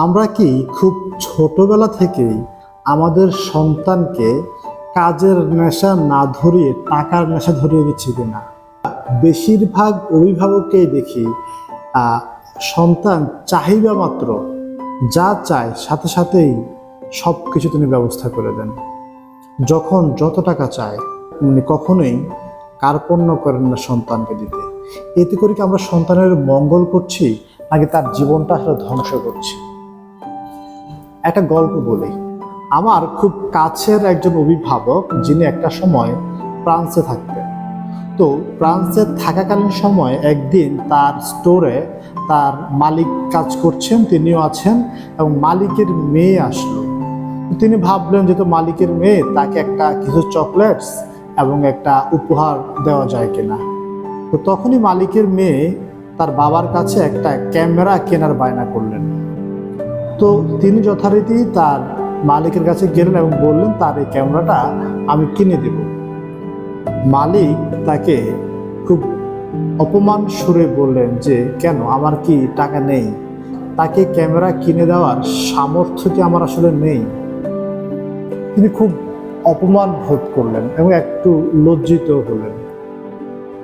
আমরা কি খুব ছোটবেলা থেকেই আমাদের সন্তানকে কাজের নেশা না ধরিয়ে, টাকার নেশা ধরিয়ে দিচ্ছি কিনা? বেশিরভাগ অভিভাবককেই দেখি সন্তান চাহিদা মাত্র, যা চায় সাথে সাথেই সব কিছু তিনি ব্যবস্থা করে দেন। যখন যত টাকা চায়, উনি কখনোই কার্পণ্য করেন না সন্তানকে দিতে। এতে করে কি আমরা সন্তানের মঙ্গল করছি, নাকি তার জীবনটা আসলে ধ্বংস করছি? একটা গল্প বলি। আমার খুব কাছের একজন অভিভাবক যিনি একটা সময় ফ্রান্সে থাকতেন। তো ফ্রান্সে থাকাকালীন সময় একদিন তার স্টোরে তার মালিক কাজ করছেন, তিনিও আছেন এবং মালিকের মেয়ে আসলো। তিনি ভাবলেন যেহেতু মালিকের মেয়ে, তাকে একটা কিছু চকলেটস এবং একটা উপহার দেওয়া যায় কিনা। তো তখনই মালিকের মেয়ে তার বাবার কাছে একটা ক্যামেরা কেনার বায়না করলেন। তো তিনি যথারীতি তার মালিকের কাছে গেলেন এবং বললেন, তার এই ক্যামেরাটা আমি কিনে দেব। মালিক তাকে খুব অপমান সুরে বললেন যে, কেন? আমার কি টাকা নেই? তাকে ক্যামেরা কিনে দেওয়ার সামর্থ্য কি আমার আসলে নেই? তিনি খুব অপমান বোধ করলেন এবং একটু লজ্জিত হলেন।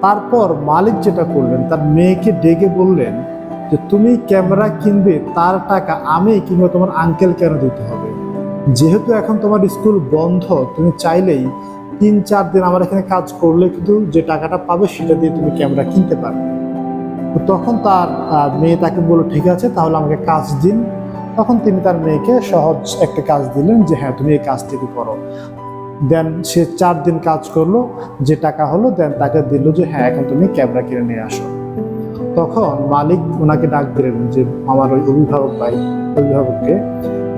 তারপর মালিক যেটা করলেন, তার মেয়েকে ডেকে বললেন যে তুমি ক্যামেরা কিনবে, তার টাকা আমি কিংবা তোমার আঙ্কেল কেন দিতে হবে? যেহেতু এখন তোমার স্কুল বন্ধ, তুমি চাইলেই তিন, চার দিন আমার এখানে কাজ করলে কিন্তু যে টাকাটা পাবে, সেটা দিয়ে তুমি ক্যামেরা কিনতে পারবে। তো তখন তার মেয়ে তাকে বলল, ঠিক আছে, তাহলে আমাকে কাজ দিন। তখন তিনি তার মেয়েকে সহজ একটা কাজ দিলেন যে হ্যাঁ তুমি এই কাজটিকে করো। দেন সে চার দিন কাজ করল, যে টাকা হলো দেন তাকে দিল যে হ্যাঁ এখন তুমি ক্যামেরা কিনে নিয়ে আসো। তখন মালিক ওনাকে ডাক দিলেন যে আমার ওই অভিভাবক ভাই অভিভাবককে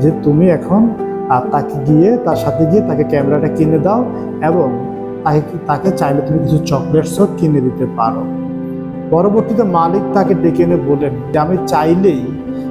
যে তুমি এখন আহ, তাকে গিয়ে তার সাথে গিয়ে তাকে ক্যামেরাটা কিনে দাও এবং তাকে তাকে চাইলে তুমি কিছু চকলেটসও কিনে দিতে পারো। পরবর্তীতে মালিক তাকে ডেকে এনে বলেন যে আমি চাইলেই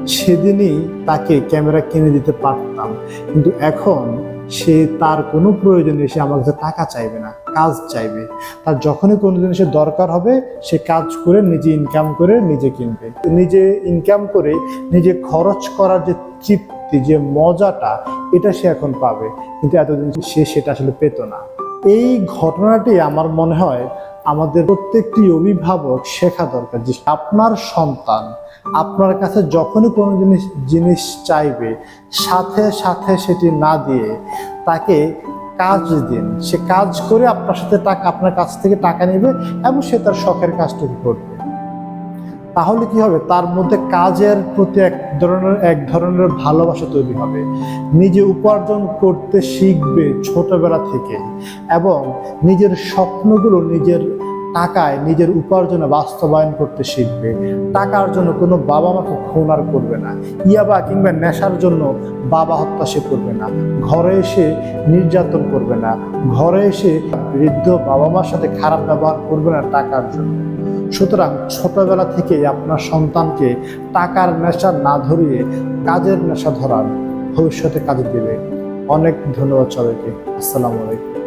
সেদিনই তাকে ক্যামেরা কিনে দিতে পারতাম। কিন্তু এখন সে তার কোনো প্রয়োজনে সে আমার কাছে টাকা চাইবে না, কাজ চাইবে। তার যখনই কোনো জিনিসের দরকার হবে, সে কাজ করে নিজে ইনকাম করে নিজে কিনবে। নিজে ইনকাম করে নিজে খরচ করার যে তৃপ্তি, যে মজাটা, এটা সে এখন পাবে। কিন্তু এতদিন সে সেটা আসলে পেত না। এই ঘটনাটি আমার মনে হয় আমাদের প্রত্যেকটি অভিভাবক শেখা দরকার যে আপনার সন্তান আপনার কাছে যখনই কোনো জিনিস জিনিস চাইবে, সাথে সাথে সেটি না দিয়ে তাকে কাজ দিন। সে কাজ করে আপনার সাথে টাকা, আপনার কাছ থেকে টাকা নেবে এবং সে তার শখের কাজটুকু করবে। তাহলে কি হবে? তার মধ্যে কাজের প্রতি এক ধরনের এক ধরনের ভালোবাসা তৈরি হবে। নিজে উপার্জন করতে শিখবে ছোটবেলা থেকে এবং নিজের স্বপ্নগুলো নিজের টাকায় নিজের উপার্জনে বাস্তবায়ন করতে শিখবে। টাকার জন্য কোনো বাবা মাকে খুন আর করবে না। ইয়াবা কিংবা নেশার জন্য বাবা হত্যা সে করবে না। ঘরে এসে নির্যাতন করবে না। ঘরে এসে বৃদ্ধ বাবা মার সাথে খারাপ ব্যবহার করবে না টাকার জন্য। সুতরাং ছোটবেলা থেকেই আপনার সন্তানকে টাকার নেশা না ধরিয়ে কাজের নেশা ধরান। ভবিষ্যতে কাজে দেবে। অনেক ধন্যবাদ সবাইকে। আসসালামু আলাইকুম।